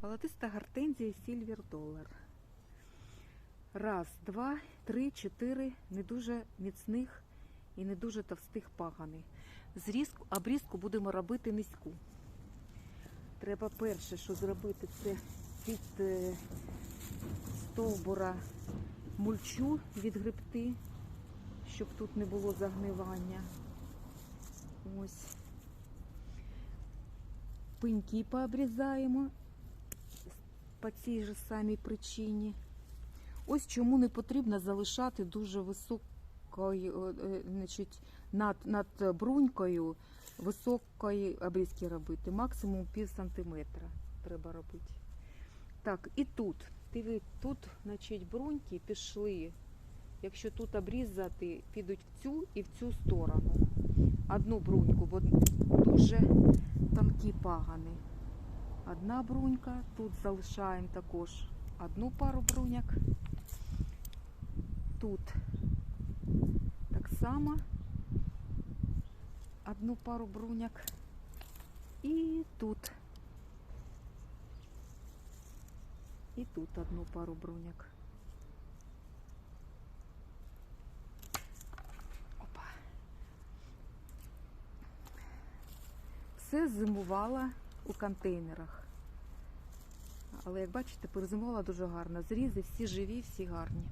Волотиста гортензія Сільвер Долар. Раз, два, три, чотири не дуже міцних і не дуже товстих пагани. Зрізку, обрізку будемо робити низьку. Треба перше, що зробити, це від е, стовбура мульчу відгребти, щоб тут не було загнивання. Ось. Пеньки пообрізаємо по цій же самій причині. Ось чому не потрібно залишати дуже високою, е, значить, над, над брунькою високої обрізки робити. Максимум пів сантиметра треба робити. Так, і тут. Тут, значить, бруньки пішли. Якщо тут обрізати, підуть в цю і в цю сторону. Одну бруньку, бо дуже тонкі пагани. Одна брунька, тут залишаємо також одну пару бруняк. Тут так само одну пару бруняк. І тут. І тут одну пару бруняк. Опа. Все зимувала у контейнерах. Але як бачите, перезимувала дуже гарно. Зрізи всі живі, всі гарні.